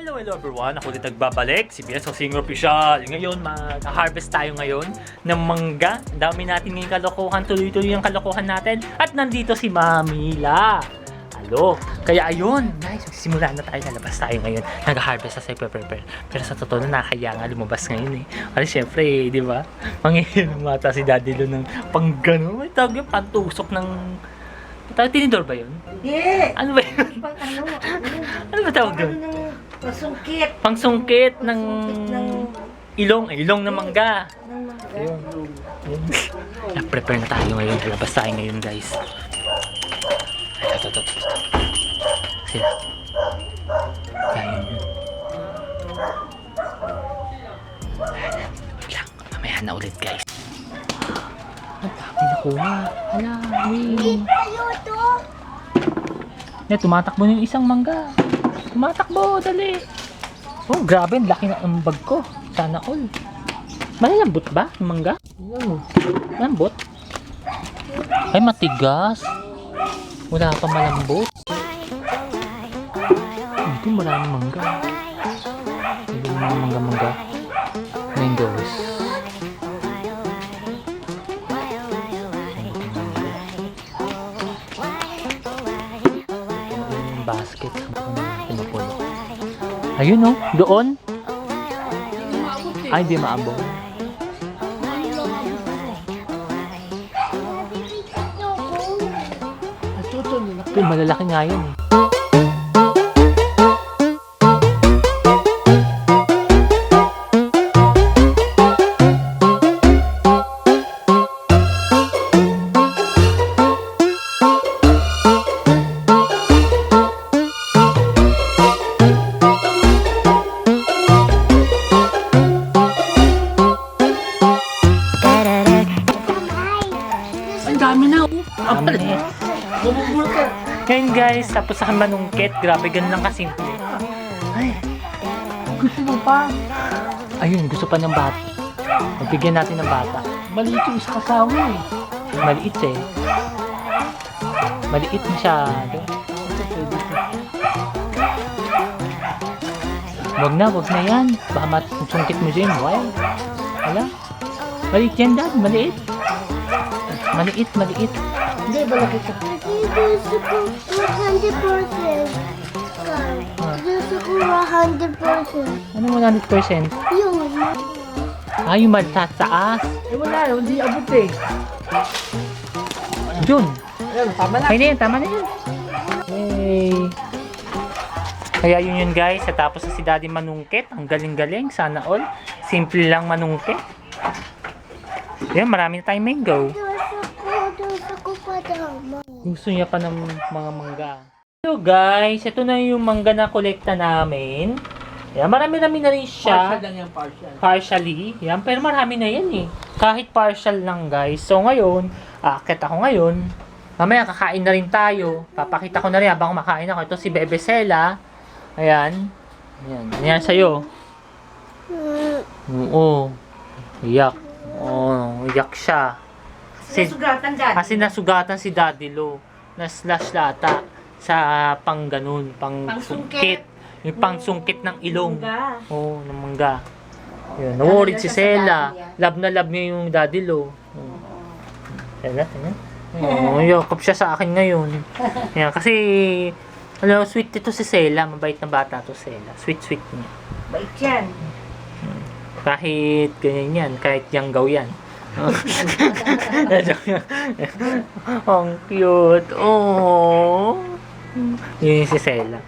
Hello, hello everyone! Ako ulit nagbabalik, si BS Singer Official. Ngayon, mag-harvest tayo ngayon ng mangga. Ang Dami natin ngayong kalokohan, tuloy-tuloy ang kalokohan natin. At nandito si Mamila. Halo! Kaya ayun, guys, magsisimula na tayo, lalabas tayo ngayon. Nag-harvest na tayo, prepare. Pero sa totoo na nakakaya nga lumabas ngayon eh. Kasi syempre, eh, di ba? Mangihinom mata si Daddy Lo ng panggano. May tawag yung pantusok ng... Tawag tinidor ba yun? Hindi. Ano ba yun? Pang ano, ano, Ano ba tawag ano doon? ng pasungkit. Pangsungkit ng ng, ilong, eh, ilong ng mangga. ng mga. Ayun. Nag-prepare na tayo ngayon. Lalabas tayo ngayon, guys. Ito, ito, ito, ito. Sila. Yun. Lang. Mamaya na ulit, guys. Ang dami nakuha. Hala, wait. Tayo to. Eh, tumatakbo na yung isang mangga. Tumatakbo, dali. Oh, grabe, ang laki ng ambag ko. Sana all. Malalambot ba yung mangga? Wow. Lambot? Ay, matigas. Wala pa malambot. Hindi, maraming mangga. Hindi mga mangga-mangga. Mangoes. Basket. Pinupuno. Ayun oh, doon. Ay, hindi maabong. Ito, malalaki nga yun eh. Dami na. oh. Tama na yan. Bumubul ka. Ngayon guys, tapos sa manungkit. Grabe, ganun lang kasimple. Ay, Gusto mo pa? ayun, gusto pa ng bata. Magbigyan natin ng bata. Maliit yung sa kasama eh. Maliit eh. Maliit masyado. Ito pwede to. Wag na, wag na yan. Baka masungkit mo dyan. Why? Wala. Maliit yan, dad. Maliit. Maliit, maliit. Hindi, malaki ka. Gusto ko 100%. Ah, Gusto ko 100%. ano 100%? Yun. Ah, yung matataas. Eh wala, hindi abot eh. Yun. Ayun, tama na. Yan, tama na yan. Yay. Kaya yun yun guys, tapos na si Daddy manungkit, ang galing-galing, sana all. Simple lang manungkit. Yan, marami na tayong mango. Gusto ko, gusto ko pa tama. Gusto niya pa ng mga mangga. Hello guys, ito na yung mangga na kolekta namin. Yan, marami-rami na rin siya. Partial lang yan, partial. Partially. Yan, pero marami na yan eh. Kahit partial lang guys. So ngayon, aakit ako ngayon. Mamaya kakain na rin tayo. Papakita ko na rin habang kumakain ako. Ito si Bebe Sela. Ayan. Ayan. Ayan sa'yo. Hmm, Oo. Iyak. Oo, iyak siya. Si, Sinasugatan dyan. kasi nasugatan si Daddy Lo. Na-slash lata sa pang ganun, pang Pangsungkit. sungkit. Yung pang sungkit ng ilong. Mangga. Oo, ng mangga. Yun, na-worried si Sela. daddy. Love na love niya yung daddy lo. Oo. Sela, tingnan. Oo, yakap siya sa akin ngayon. Yan, kasi, ano, sweet ito si Sela. Mabait na bata to Sela. Sweet, sweet niya. Bait yan. Kahit ganyan yan, kahit yanggaw yan. Ang cute. Oh. Yun yung si Sela.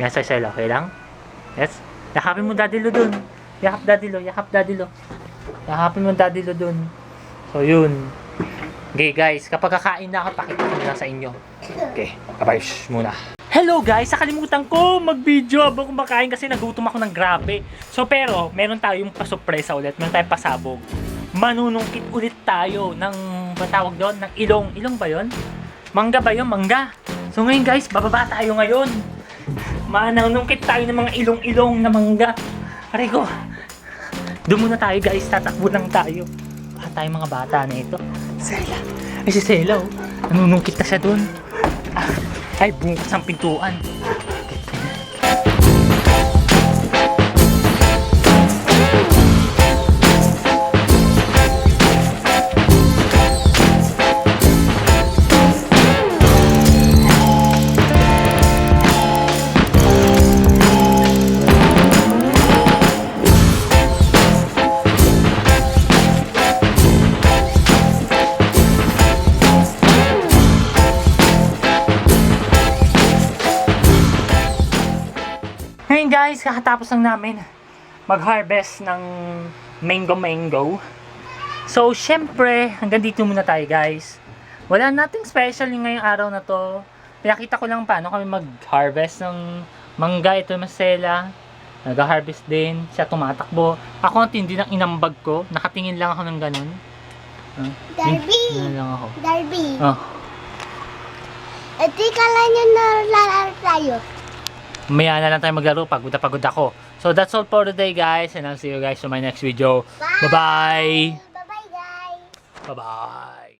Yan sa Sela, okay lang? Yes? Yakapin mo daddy lo dun. Yakap daddy lo, yakap daddy lo. Yakapin mo daddy lo dun. So yun. Okay guys, kapag kakain na ako, pakita ko na sa inyo. Okay, bye muna. Hello guys! Nakalimutan ko mag-video habang kumakain kasi nagutom ako ng grabe. So pero, meron tayong pasurpresa ulit. Meron tayong pasabog. Manunungkit ulit tayo ng, matawag doon, ng ilong. Ilong ba yon? Mangga ba yun? Mangga. So ngayon guys, bababa tayo ngayon. Manunungkit tayo ng mga ilong-ilong na mangga. Aray ko. Doon muna tayo guys, tatakbo lang tayo. Baka tayo mga bata na ito. Sela. Ay si Sela oh. Nanunungkit na siya doon. Ay, bungkas ang pintuan. Guys, kakatapos lang namin mag-harvest ng mango mango. So, syempre, hanggang dito muna tayo guys. Wala nating special yung ngayong araw na to. Pinakita ko lang paano kami mag-harvest ng mangga. Ito yung masela. Nag-harvest din. Siya tumatakbo. Ako ang tindi ng inambag ko. Nakatingin lang ako ng ganun. Ah, Darby. Ganun lang ako. Darby. Oh. Eh, di kala nyo na lalaro tayo. Maya na lang tayo maglaro. Pagod na pagod ako. So, that's all for today guys. And I'll see you guys on my next video. Bye-bye! Bye-bye, guys. Bye-bye!